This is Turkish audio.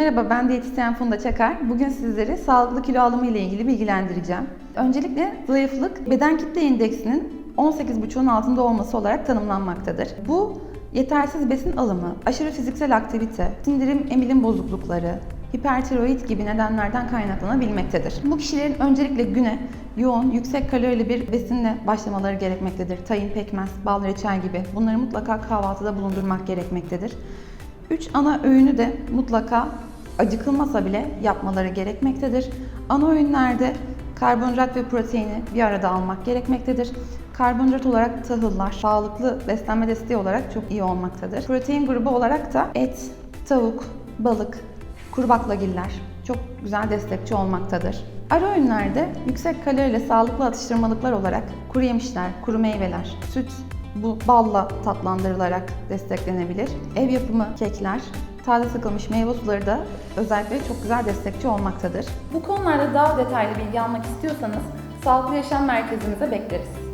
Merhaba ben diyetisyen Funda Çakar. Bugün sizleri sağlıklı kilo alımı ile ilgili bilgilendireceğim. Öncelikle zayıflık beden kitle indeksinin 18,5'un altında olması olarak tanımlanmaktadır. Bu yetersiz besin alımı, aşırı fiziksel aktivite, sindirim emilim bozuklukları, hipertiroid gibi nedenlerden kaynaklanabilmektedir. Bu kişilerin öncelikle güne yoğun, yüksek kalorili bir besinle başlamaları gerekmektedir. Tayin, pekmez, bal, reçel gibi bunları mutlaka kahvaltıda bulundurmak gerekmektedir. Üç ana öğünü de mutlaka acıkılmasa bile yapmaları gerekmektedir. Ana öğünlerde karbonhidrat ve proteini bir arada almak gerekmektedir. Karbonhidrat olarak tahıllar, sağlıklı beslenme desteği olarak çok iyi olmaktadır. Protein grubu olarak da et, tavuk, balık, kuru baklagiller çok güzel destekçi olmaktadır. Ara öğünlerde yüksek kalorili sağlıklı atıştırmalıklar olarak kuru yemişler, kuru meyveler, süt, bu balla tatlandırılarak desteklenebilir. Ev yapımı kekler, taze sıkılmış meyve suları da özellikle çok güzel destekçi olmaktadır. Bu konularda daha detaylı bilgi almak istiyorsanız Sağlıklı Yaşam Merkezimize bekleriz.